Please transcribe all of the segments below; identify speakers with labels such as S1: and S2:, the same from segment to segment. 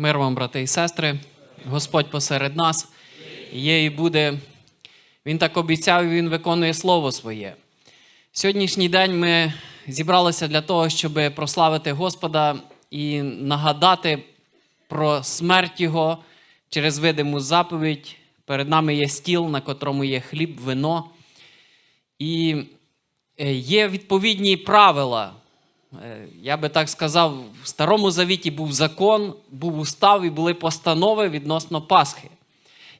S1: Мир вам, брати і сестри, Господь посеред нас є і буде. Він так обіцяв, і Він виконує Слово своє. Сьогоднішній день ми зібралися для того, щоб прославити Господа і нагадати про смерть Його через видиму заповідь. Перед нами є стіл, на котрому є хліб, вино. І е, є відповідні правила. Е, Я би так сказав, в Старому Завіті був закон, був устав і були постанови відносно Пасхи.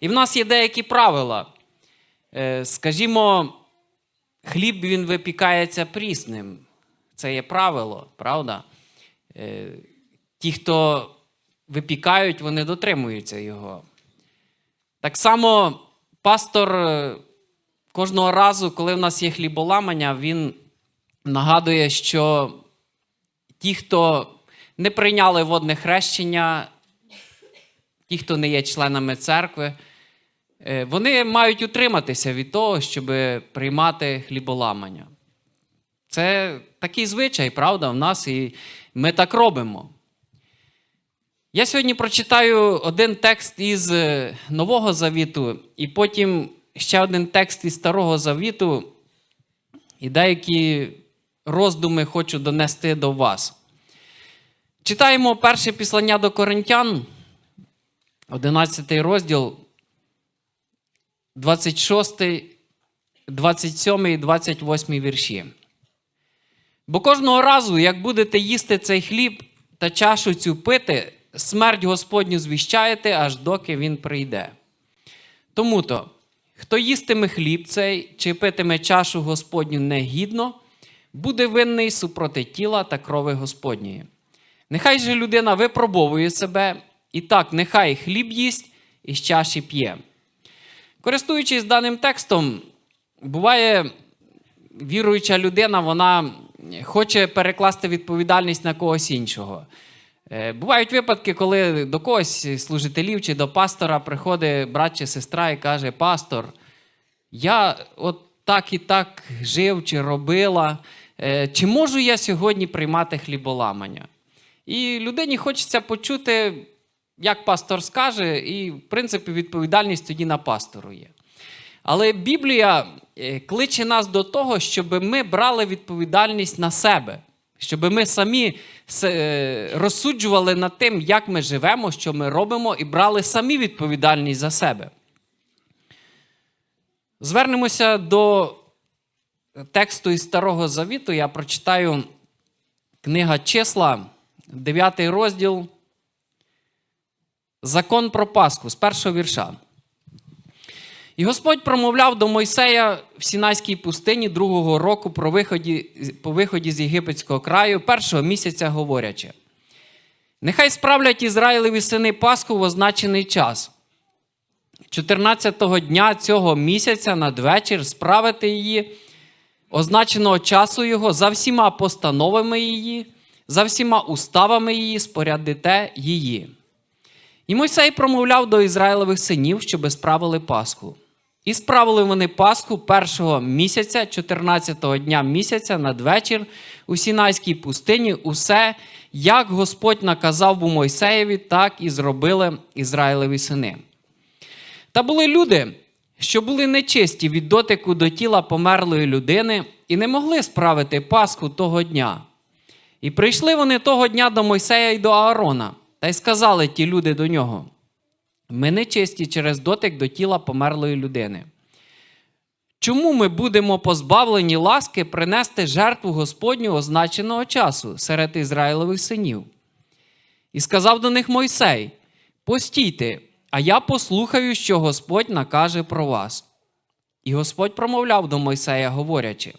S1: І в нас є деякі правила. Е, Скажімо, хліб він випікається прісним. Це є правило, правда? Е, Ті, хто випікають, вони дотримуються його. Так само пастор кожного разу, коли в нас є хліболамання, він нагадує, що ті, хто не прийняли водне хрещення, ті, хто не є членами церкви, е, вони мають утриматися від того, щоб приймати хліболамання. Це такий звичай, правда, в нас, і ми так робимо. Я сьогодні прочитаю один текст із е, Нового Завіту, і потім ще один текст із Старого Завіту, і деякі роздуми хочу донести до вас. Читаємо перше післання до Коринтян, 11 розділ, 26, 27 і 28 вірші. Бо кожного разу, як будете їсти цей хліб та чашу цю пити, смерть Господню звіщаєте, аж доки він прийде. Тому то, хто їстиме хліб цей чи питиме чашу Господню негідно, буде винний супроти тіла та крови Господньої. Нехай же людина випробовує себе, і так, нехай хліб їсть і з чаші п'є. Користуючись даним текстом, буває віруюча людина, вона хоче перекласти відповідальність на когось іншого. Е, Бувають випадки, коли до когось служителів чи до пастора приходить брат чи сестра і каже: Пастор, я от так і так жив чи робила. Е, Чи можу я сьогодні приймати хліболамання? І людині хочеться почути, як пастор скаже, і, в принципі, відповідальність тоді на пастору є. Але Біблія е, кличе нас до того, щоб ми брали відповідальність на себе, щоб ми самі е, розсуджували над тим, як ми живемо, що ми робимо, і брали самі відповідальність за себе. Звернемося до тексту із Старого Завіту. Я прочитаю книга числа, 9 розділ. Закон про Пасху з першого вірша. І Господь промовляв до Мойсея в Сінайській пустині другого року про виході, по виході з єгипетського краю, першого місяця говорячи: Нехай справлять Ізраїлеві сини Пасху в означений час. 14-го дня цього місяця надвечір справити її, означеного часу його, за всіма постановами її, за всіма уставами її, спорядите її. І Мойсей промовляв до Ізраїлевих синів, щоби справили Пасху. І справили вони Пасху першого місяця, 14-го дня місяця надвечір у Сінайській пустині, усе, як Господь наказав був Мойсеєві, так і зробили Ізраїлеві сини. Та були люди, що були нечисті від дотику до тіла померлої людини і не могли справити Пасху того дня. І прийшли вони того дня до Мойсея і до Аарона, та й сказали ті люди до нього: ми нечисті через дотик до тіла померлої людини. Чому ми будемо позбавлені ласки принести жертву Господню означеного часу серед Ізраїлевих синів? І сказав до них Мойсей: Постійте, а я послухаю, що Господь накаже про вас. І Господь промовляв до Мойсея, говорячи: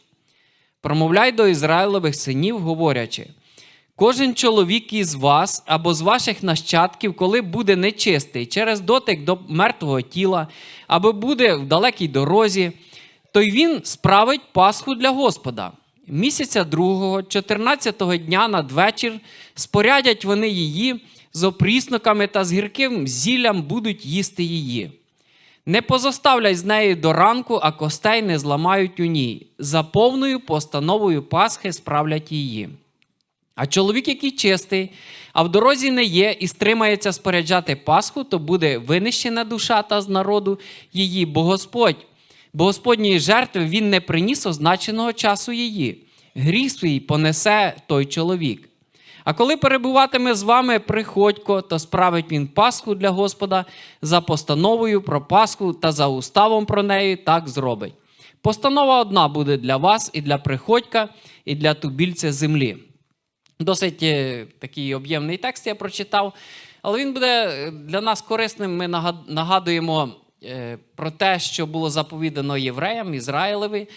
S1: Промовляй до Ізраїлевих синів, говорячи. Кожен чоловік із вас або з ваших нащадків, коли буде нечистий через дотик до мертвого тіла, або буде в далекій дорозі, то й він справить Пасху для Господа. Місяця другого, 14-го дня надвечір спорядять вони її з опрісноками та з гірким зіллям будуть їсти її. Не позоставлять з неї до ранку, а костей не зламають у ній. За повною постановою Пасхи справлять її. А чоловік, який чистий, а в дорозі не є і стримається споряджати Пасху, то буде винищена душа та з народу її, бо Господь, бо Господньої жертви він не приніс означеного часу її. Гріх свій понесе той чоловік. А коли перебуватиме з вами приходько, то справить він Пасху для Господа за постановою про Пасху та за уставом про неї так зробить. Постанова одна буде для вас і для приходька, і для тубільця землі. Досить е, такий об'ємний текст я прочитав, але він буде е, для нас корисним. Ми нагадуємо е, про те, що було заповідано євреям, Ізраїлеві,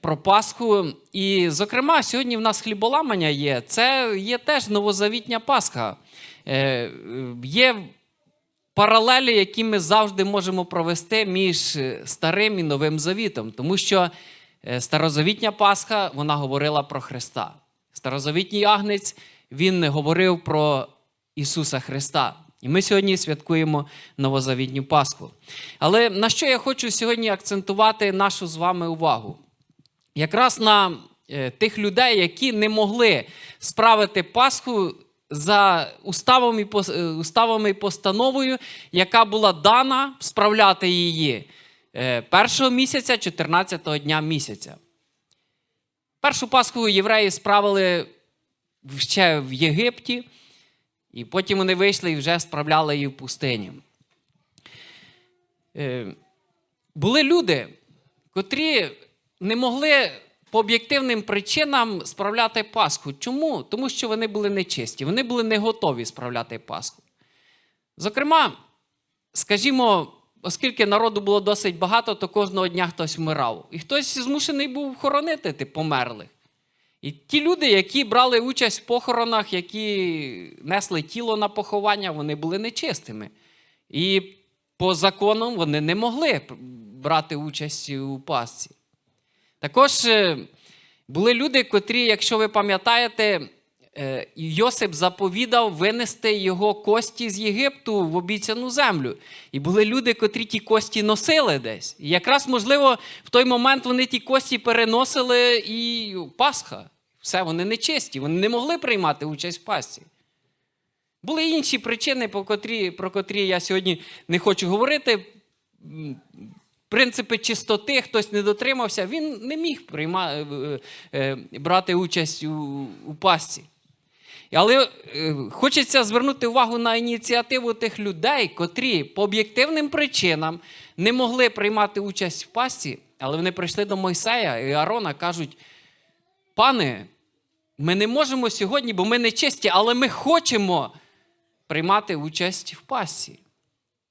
S1: про Пасху. І, зокрема, сьогодні в нас хліболамання є. Це є теж новозавітня Пасха. Е, Є паралелі, які ми завжди можемо провести між е, старим і новим завітом, тому що е, старозавітня Пасха вона говорила про Христа. Старозавітній агнець він говорив про Ісуса Христа. І ми сьогодні святкуємо новозавітню Пасху. Але на що я хочу сьогодні акцентувати нашу з вами увагу? Якраз на е, тих людей, які не могли справити Пасху за уставом е, уставами і постановою, яка була дана справляти її е, першого місяця, 14-го дня місяця. Першу Пасху євреї справили ще в Єгипті, і потім вони вийшли і вже справляли її в пустині. Е, Були люди, котрі не могли по об'єктивним причинам справляти Пасху. Чому? Тому що вони були нечисті, вони були не готові справляти Пасху. Зокрема, скажімо, оскільки народу було досить багато, то кожного дня хтось вмирав. І хтось змушений був хоронити тих померлих. І ті люди, які брали участь в похоронах, які несли тіло на поховання, вони були нечистими. І по законам вони не могли брати участь у Пасці. Також е, були люди, котрі, якщо ви пам'ятаєте, Йосип заповідав винести його кості з Єгипту в обіцяну землю. І були люди, котрі ті кості носили десь. І якраз, можливо, в той момент вони ті кості переносили і Пасха. Все, вони нечисті, вони не могли приймати участь в Пасхі. Були інші причини, по котрі, про котрі я сьогодні не хочу говорити. Принципи чистоти, хтось не дотримався, він не міг прийма, е, е, брати участь у, у Пасці. Але е, хочеться звернути увагу на ініціативу тих людей, котрі по об'єктивним причинам не могли приймати участь в Пасці, але вони прийшли до Мойсея і Аарона, кажуть: пане, ми не можемо сьогодні, бо ми не чисті, але ми хочемо приймати участь в Пасці.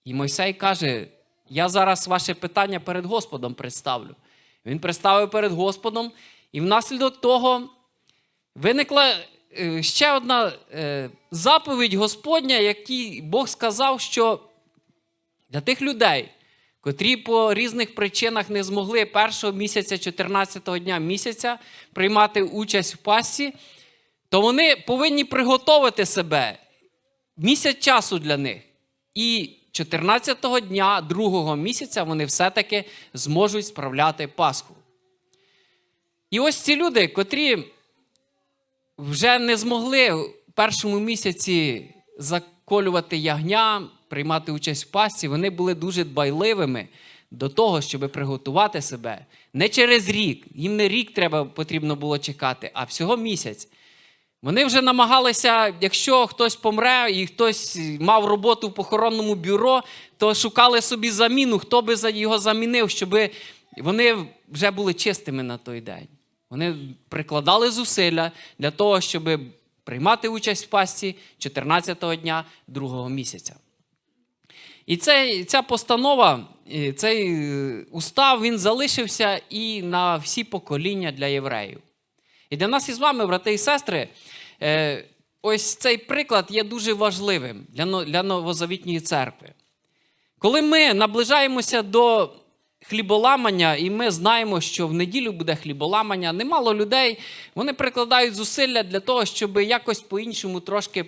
S1: І Мойсей каже: Я зараз ваше питання перед Господом представлю. Він представив перед Господом, і внаслідок того виникла ще одна е, заповідь Господня, якій Бог сказав, що для тих людей, котрі по різних причинах не змогли першого місяця, 14-го дня місяця приймати участь в Пасці, то вони повинні приготувати себе місяць часу для них. І 14-го дня другого місяця вони все-таки зможуть справляти Пасху. І ось ці люди, котрі вже не змогли в першому місяці заколювати ягня, приймати участь в Пасхі, вони були дуже дбайливими до того, щоб приготувати себе не через рік. Їм не рік треба потрібно було чекати, а всього місяць. Вони вже намагалися, якщо хтось помре і хтось мав роботу в похоронному бюро, то шукали собі заміну, хто би його замінив, щоб вони вже були чистими на той день. Вони прикладали зусилля для того, щоб приймати участь в пасті 14-го дня другого місяця. І цей, ця постанова, цей е, устав, він залишився і на всі покоління для євреїв. І для нас із вами, брати і сестри, е, ось цей приклад є дуже важливим для новозавітньої церкви. Коли ми наближаємося до хліболамання, і ми знаємо, що в неділю буде хліболамання, немало людей вони прикладають зусилля для того, щоб якось по-іншому трошки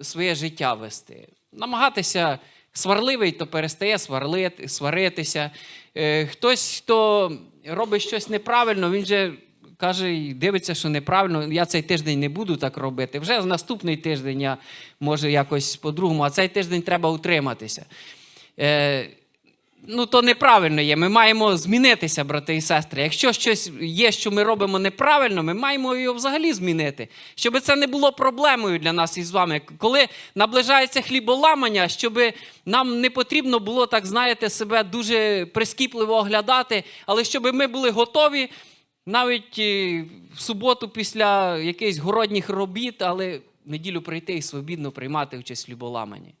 S1: своє життя вести. Намагатися сварливий, то перестає сваритися. Е, Хтось, хто робить щось неправильно, він же каже, і дивиться, що неправильно, я цей тиждень не буду так робити. Вже наступний тиждень я може якось по-другому, а цей тиждень треба утриматися. Е, ну, то неправильно є. Ми маємо змінитися, брати і сестри. Якщо щось є, що ми робимо неправильно, ми маємо його взагалі змінити. Щоб це не було проблемою для нас із вами. Коли наближається хліболамання, щоб нам не потрібно було, так знаєте, себе дуже прискіпливо оглядати, але щоб ми були готові навіть е, в суботу після якихось городніх робіт, але неділю прийти і свобідно приймати участь в хліболаманні.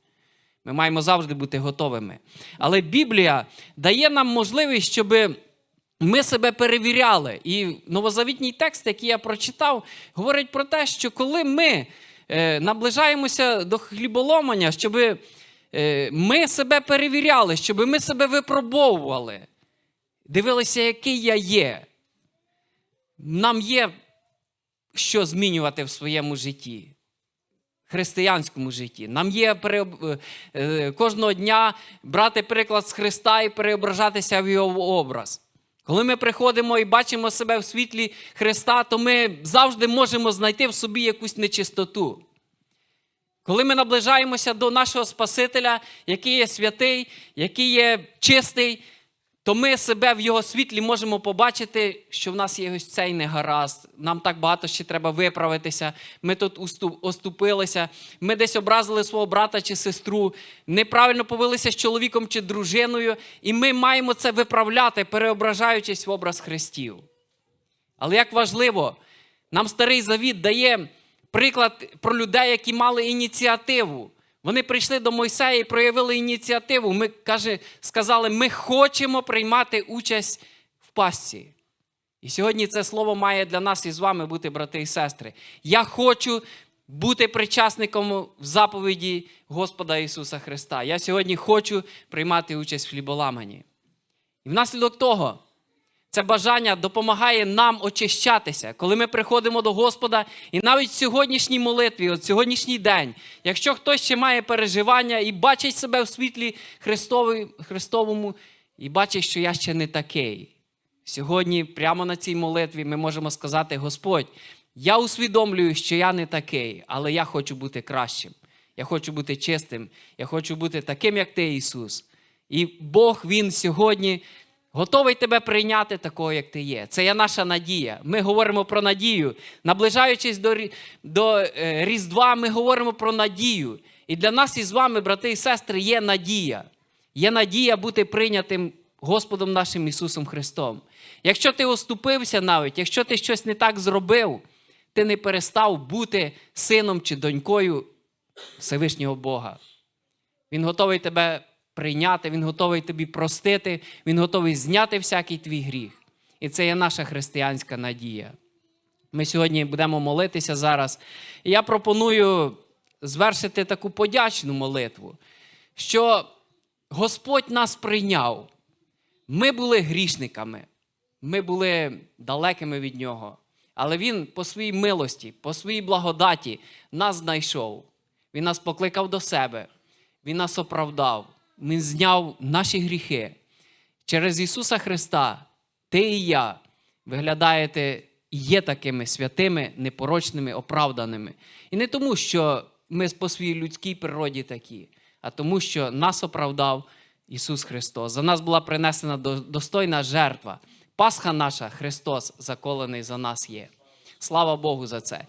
S1: Ми маємо завжди бути готовими. Але Біблія дає нам можливість, щоб ми себе перевіряли. І новозавітній текст, який я прочитав, говорить про те, що коли ми е, наближаємося до хліболомання, щоб е, ми себе перевіряли, щоб ми себе випробовували, дивилися, який я є. Нам є що змінювати в своєму житті християнському житті. Нам є е, кожного дня брати приклад з Христа і переображатися в його образ. Коли ми приходимо і бачимо себе в світлі Христа, то ми завжди можемо знайти в собі якусь нечистоту. Коли ми наближаємося до нашого Спасителя, який є святий, який є чистий, то ми себе в його світлі можемо побачити, що в нас є ось цей негаразд. Нам так багато ще треба виправитися. Ми тут оступилися, ми десь образили свого брата чи сестру, неправильно повелися з чоловіком чи дружиною, і ми маємо це виправляти, переображаючись в образ Христів. Але як важливо, нам старий завіт дає приклад про людей, які мали ініціативу. Вони прийшли до Мойсея і проявили ініціативу. Ми каже, сказали, ми хочемо приймати участь в пастці. І сьогодні це слово має для нас і з вами бути, брати і сестри. Я хочу бути причасником в заповіді Господа Ісуса Христа. Я сьогодні хочу приймати участь в хліболаманні. І внаслідок того, це бажання допомагає нам очищатися, коли ми приходимо до Господа. І навіть в сьогоднішній молитві, от сьогоднішній день, якщо хтось ще має переживання і бачить себе в світлі Христовому, і бачить, що я ще не такий. Сьогодні, прямо на цій молитві, ми можемо сказати: Господь, я усвідомлюю, що я не такий, але я хочу бути кращим. Я хочу бути чистим, я хочу бути таким, як ти, Ісус. І Бог Він сьогодні готовий тебе прийняти такого, як ти є. Це є наша надія. Ми говоримо про надію. Наближаючись до, до е, Різдва, ми говоримо про надію. І для нас із вами, брати і сестри, є надія. Є надія бути прийнятим Господом нашим Ісусом Христом. Якщо ти оступився навіть, якщо ти щось не так зробив, ти не перестав бути сином чи донькою Всевишнього Бога. Він готовий тебе прийняти, Він готовий тобі простити, Він готовий зняти всякий твій гріх. І це є наша християнська надія. Ми сьогодні будемо молитися зараз. І я пропоную звершити таку подячну молитву, що Господь нас прийняв. Ми були грішниками, ми були далекими від Нього. Але Він по своїй милості, по своїй благодаті нас знайшов. Він нас покликав до себе, Він нас оправдав, Він зняв наші гріхи. Через Ісуса Христа ти і я виглядаєте і є такими святими, непорочними, оправданими. І не тому, що ми по своїй людській природі такі, а тому, що нас оправдав Ісус Христос. За нас була принесена достойна жертва. Пасха наша, Христос, заколений за нас є. Слава Богу за це.